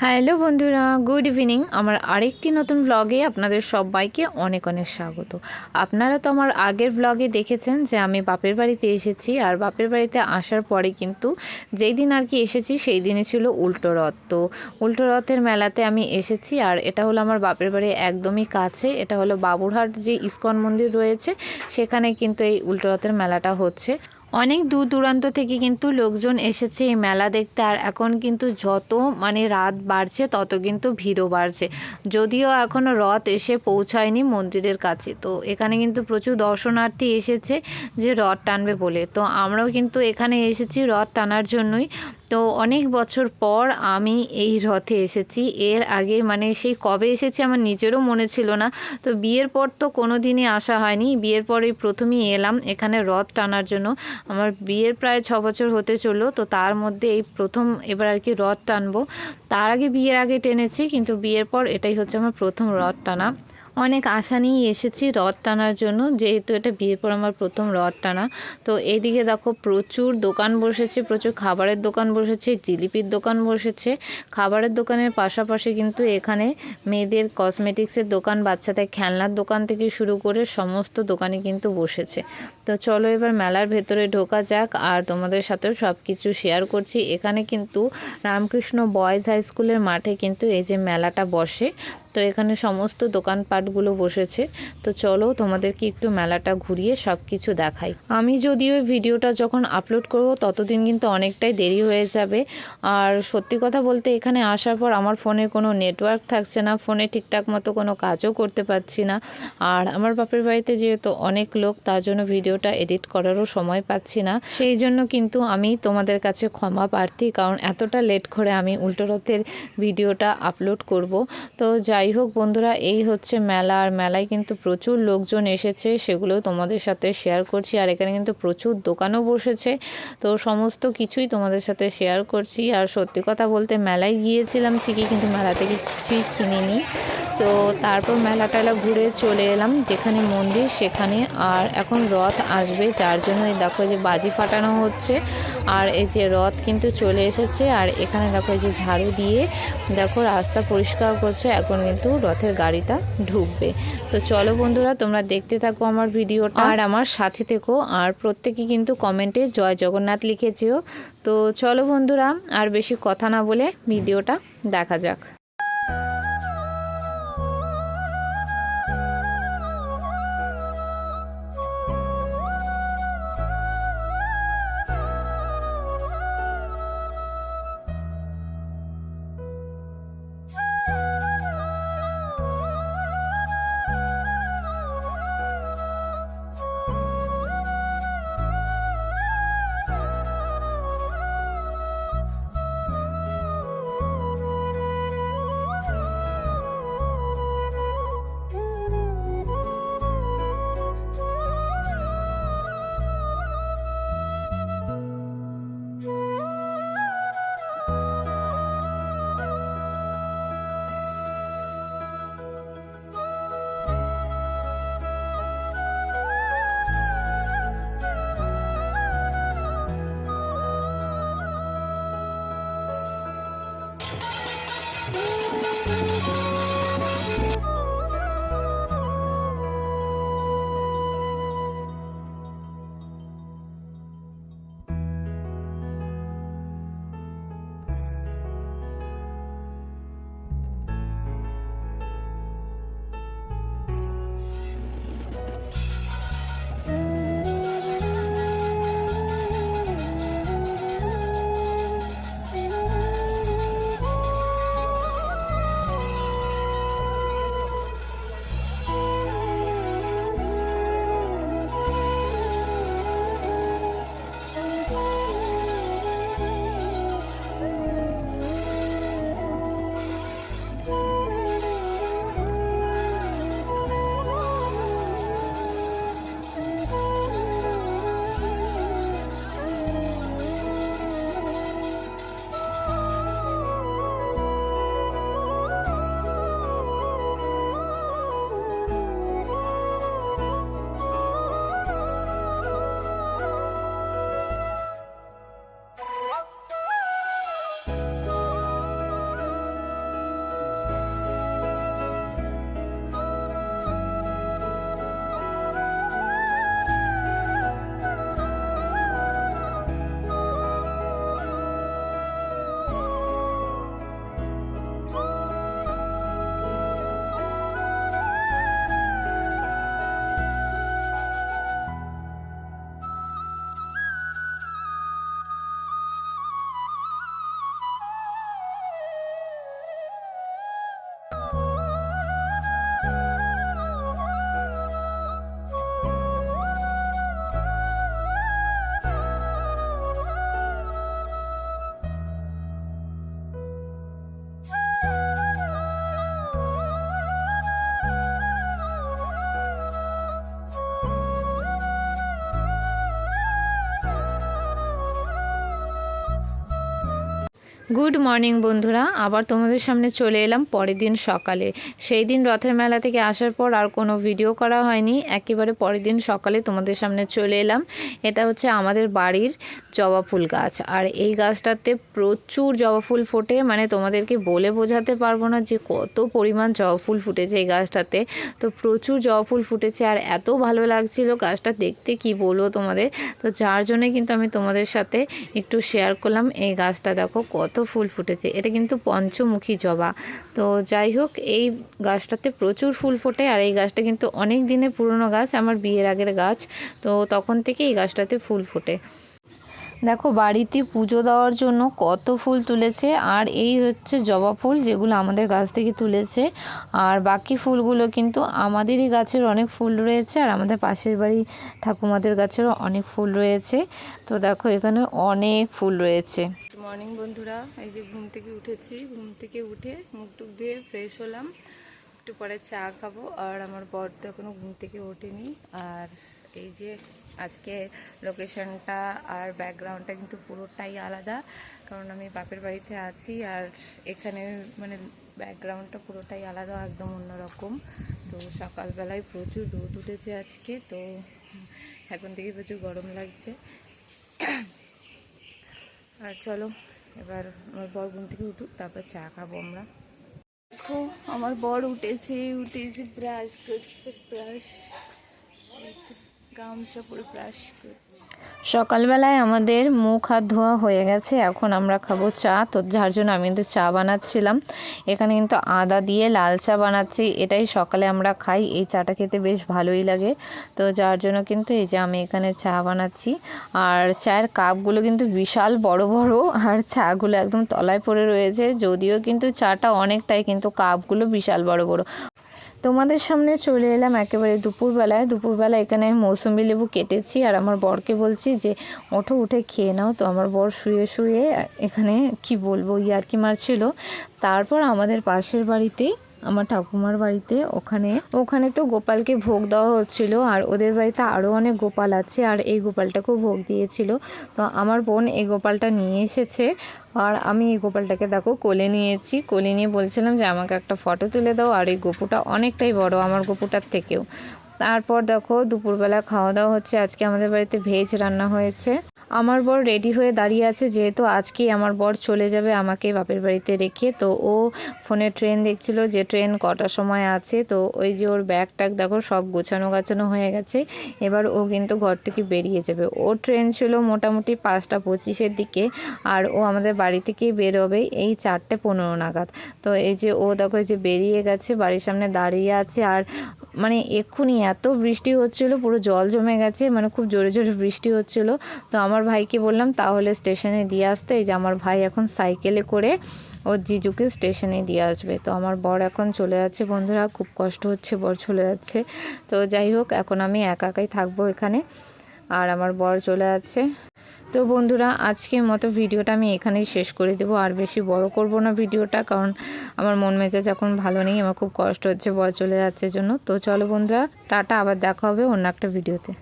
Hello বন্ধুরা, good evening. আমার আরেকটি নতুন ব্লগে আপনাদের সবাইকে অনেক অনেক স্বাগত। আপনারা তো আমার আগের ব্লগে দেখেছেন যে আমি বাপের বাড়িতে এসেছি, আর বাপের বাড়িতে আসার পরে কিন্তু যেই দিন আর কি এসেছি, সেই দিনে ছিল উল্টো রথ। তো উল্টো রথের মেলাতে আমি এসেছি, আর এটা হলো আমার বাপের বাড়ি একদমই কাছে। এটা হলো বাবুরহাট যে ইস্কন মন্দির রয়েছে, সেখানে কিন্তু এই উল্টো রথের মেলাটা হচ্ছে। অনেক দূর দূরান্ত থেকে কিন্তু লোকজন এসেছে এই মেলা দেখতে, আর এখন কিন্তু যত মানে রাত বাড়ছে, তত কিন্তু ভিড়ও বাড়ছে। যদিও এখনও রথ এসে পৌঁছায়নি মন্দিরের কাছে। তো এখানে কিন্তু প্রচুর দর্শনার্থী এসেছে যে রথ টানবে বলে। তো আমরাও কিন্তু এখানে এসেছি রথ টানার জন্যই। তো অনেক বছর পর আমি এই রথে এসেছি। এর আগে মানে সেই কবে এসেছি আমার নিজেরও মনে ছিল না। তো বিয়ের পর তো কোনো দিনই আসা হয়নি। বিয়ের পরেই প্রথমেই এলাম এখানে রথ টানার জন্য। আমার বিয়ের প্রায় ছ বছর হতে চলল। তো তার মধ্যে এই প্রথম এবার আর কি রথ টানবো। তার আগে বিয়ের আগে টেনেছি, কিন্তু বিয়ের পর এটাই হচ্ছে আমার প্রথম রথ টানা। অনেক আশা নিয়ে এসেছি রথ টানার জন্য। যেহেতু এটা বিয়ের পর আমার প্রথম রথ টানা, তো এইদিকে দেখো প্রচুর দোকান বসেছে, প্রচুর খাবারের দোকান বসেছে, জিলিপির দোকান বসেছে। খাবারের দোকানের পাশাপাশি কিন্তু এখানে মেয়েদের কসমেটিক্সের দোকান, বাচ্চাদের খেলনার দোকান থেকে শুরু করে সমস্ত দোকানে কিন্তু বসেছে। তো চলো এবার মেলার ভেতরে ঢোকা যাক, আর তোমাদের সাথেও সব কিছু শেয়ার করছি। এখানে কিন্তু রামকৃষ্ণ বয়েজ হাই স্কুলের মাঠে কিন্তু এই যে মেলাটা বসে। তো এখানে সমস্ত দোকানপাটগুলো বসেছে। তো চলো তোমাদেরকে একটু মেলাটা ঘুরিয়ে সব কিছু দেখাই। আমি যদিও ভিডিওটা যখন আপলোড করব, ততদিন কিন্তু অনেকটাই দেরি হয়ে যাবে। আর সত্যি কথা বলতে এখানে আসার পর আমার ফোনে কোনো নেটওয়ার্ক থাকছে না, ফোনে ঠিকঠাক মতো কোনো কাজও করতে পারছি না। আর আমার বাপের বাড়িতে যেহেতু অনেক লোক, তার জন্য ভিডিওটা এডিট করারও সময় পাচ্ছি না। সেই জন্য কিন্তু আমি তোমাদের কাছে ক্ষমা প্রার্থী, কারণ এতটা লেট করে আমি উল্টো রথের ভিডিওটা আপলোড করব। তো যাই হোক বন্ধুরা, এই হচ্ছে মেলা। আর মেলায় কিন্তু প্রচুর লোকজন এসেছে সেগুলো তোমাদের সাথে শেয়ার করছি। আর এখানে কিন্তু প্রচুর দোকানও বসেছে। তো সমস্ত কিছুই তোমাদের সাথে শেয়ার করছি। আর সত্যি কথা বলতে, মেলায় গিয়েছিলাম ঠিকই, কিন্তু মেলা থেকে কিছুই কিনিনি। তো তারপর মেলা টেলা ঘুরে চলে এলাম, যেখানে মন্দির, সেখানে। আর এখন রথ আসবে, যার জন্য দেখো যে বাজি ফাটানো হচ্ছে। আর এই যে রথ কিন্তু চলে এসেছে। আর এখানে দেখো এই যে ঝাড়ু দিয়ে, দেখো রাস্তা পরিষ্কার করছে। এখন কিন্তু রথের গাড়িটা ঢুকবে। তো চলো বন্ধুরা তোমরা দেখতে থাকো আমার ভিডিওটা আর আমার সাথে থেকো। আর প্রত্যেকে কিন্তু কমেন্টে জয় জগন্নাথ লিখেছেও তো চলো বন্ধুরা আর বেশি কথা না বলে ভিডিওটা দেখা যাক। গুড মর্নিং বন্ধুরা। আবার তোমাদের সামনে চলে এলাম পরের দিন সকালে। সেই দিন রথের মেলা থেকে আসার পর আর কোনো ভিডিও করা হয়নি। একেবারে পরের দিন সকালে তোমাদের সামনে চলে এলাম। এটা হচ্ছে আমাদের বাড়ির জবা ফুল গাছ। আর এই গাছটাতে প্রচুর জবা ফুল ফোটে। মানে তোমাদেরকে বলে বোঝাতে পারব না যে কত পরিমাণ জবা ফুল ফুটেছে এই গাছটাতে। তো প্রচুর জবা ফুল ফুটেছে আর এত ভালো লাগছিল গাছটা দেখতে, কি বলব তোমাদের? তো যার জন্যে কিন্তু আমি তোমাদের সাথে একটু শেয়ার করলাম। এই গাছটা দেখো কত ফুল ফুটেছে। এটা কিন্তু পঞ্চমুখী জবা। তো যাই হোক, এই গাছটাতে প্রচুর ফুল ফোটে আর এই গাছটা কিন্তু অনেক দিনের পুরনো গাছ, আমার বিয়ের আগের গাছ। তো তখন থেকে এই গাছটাতে ফুল ফোটে। দেখো, বাড়িতে পুজো দেওয়ার জন্য কত ফুল তুলেছে। আর এই হচ্ছে জবা ফুল যেগুলো আমাদের গাছ থেকে তুলেছে। আর বাকি ফুলগুলো কিন্তু আমাদেরই গাছের অনেক ফুল রয়েছে আর আমাদের পাশের বাড়ি ঠাকুমাদের গাছেরও অনেক ফুল রয়েছে। তো দেখো, এখানে অনেক ফুল রয়েছে। মর্নিং বন্ধুরা, এই যে ঘুম থেকে উঠেছি। ঘুম থেকে উঠে মুখ টুক দিয়ে ফ্রেশ হলাম। একটু পরে চা খাব আর আমার বর তো এখনও ঘুম থেকে ওঠেনি। আর এই যে আজকে লোকেশনটা আর ব্যাকগ্রাউন্ডটা কিন্তু পুরোটাই আলাদা, কারণ আমি বাপের বাড়িতে আছি আর এখানে মানে ব্যাকগ্রাউন্ডটা পুরোটাই আলাদা, একদম অন্যরকম। তো সকালবেলায় প্রচুর রোদ উঠেছে আজকে, তো এখন থেকে প্রচুর গরম লাগছে। আর চলো, এবার আমার বর ঘুম থেকে উঠুক, তারপর চা খাব আমরা। দেখো, আমার বর উঠেছে উঠেছে ব্রাশ করছে ব্রাশ সকালবেলায় আমাদের মুখ হাত ধোয়া হয়ে গেছে, এখন আমরা খাব চা। তো যার জন্য আমি কিন্তু চা বানাচ্ছিলাম। এখানে কিন্তু আদা দিয়ে লাল চা বানাচ্ছি, এটাই সকালে আমরা খাই। এই চাটা খেতে বেশ ভালোই লাগে। তো যার জন্য কিন্তু এই যে আমি এখানে চা বানাচ্ছি। আর চায়ের কাপগুলো কিন্তু বিশাল বড় বড়, আর চাগুলো একদম তলায় পড়ে রয়েছে। যদিও কিন্তু চাটা অনেকটাই কিন্তু কাপগুলো বিশাল বড় বড়। তোমাদের সামনে চলে এলাম একেবারে দুপুরবেলায়। দুপুরবেলা এখানে আমি মৌসুমি লেবু কেটেছি আর আমার বরকে বলছি যে, ওঠো, উঠে খেয়ে নাও। তো আমার বর শুয়ে শুয়ে এখানে কি বলব, ইয়ার্কি মারছিল। তারপর আমাদের পাশের বাড়িতেই আমার ঠাকুমার বাড়িতে। ওখানে ওখানে তো গোপালকে ভোগ দেওয়া হচ্ছিল, আর ওদের বাড়িতে আরও অনেক গোপাল আছে, আর এই গোপালটাকেও ভোগ দিয়েছিল। তো আমার বোন এই গোপালটা নিয়ে এসেছে, আর আমি এই গোপালটাকে দেখো কোলে নিয়েছি। কোলে নিয়ে বলছিলাম যে, আমাকে একটা ফটো তুলে দাও, আর এই গোপুটা অনেকটাই বড়, আমার গোপুটার থেকেও। তারপর দেখো দুপুরবেলা খাওয়া দাওয়া হচ্ছে। আজকে আমাদের বাড়িতে ভেজ রান্না হয়েছে। আমার বর রেডি হয়ে দাঁড়িয়ে আছে, যেহেতু আজকেই আমার বর চলে যাবে আমাকে বাপের বাড়িতে রেখে। তো ও ফোনে ট্রেন দেখছিল যে ট্রেন কটার সময় আছে। তো ওই যে ওর ব্যাগ ট্যাগ দেখো সব গোছানো গাছানো হয়ে গেছে। এবার ও কিন্তু ঘর থেকে বেরিয়ে যাবে। ওর ট্রেন ছিল মোটামুটি পাঁচটা পঁচিশের দিকে আর ও আমাদের বাড়ি থেকেই বেরোবে এই চারটে পনেরো নাগাদ। তো এই যে ও দেখো এই যে বেরিয়ে গেছে, বাড়ির সামনে দাঁড়িয়ে আছে। আর মানে এক্ষুনি এত বৃষ্টি হচ্ছিল, পুরো জল জমে গেছে মানে খুব জোরে জোরে বৃষ্টি হচ্ছিল। তো আমার ভাইকে বললাম, তাহলে স্টেশনে দিয়ে আসতে। যে আমার ভাই এখন সাইকেলে করে ওর জিজুকে স্টেশনে দিয়ে আসবে। তো আমার বর এখন চলে যাচ্ছে, বন্ধুরা, খুব কষ্ট হচ্ছে, বর চলে যাচ্ছে। তো যাই হোক, এখন আমি একা একাই থাকব এখানে। আর আমার বর চলে যাচ্ছে। তো বন্ধুরা, আজকের মতো ভিডিওটা আমি এখানেই শেষ করে দেবো। আর বেশি বড় করব না ভিডিওটা, কারণ আমার মন মেজাজ এখন ভালো নেই, আমার খুব কষ্ট হচ্ছে, বর চলে যাচ্ছে জন্য। তো চলো বন্ধুরা, টাটা, আবার দেখা হবে অন্য একটা ভিডিওতে।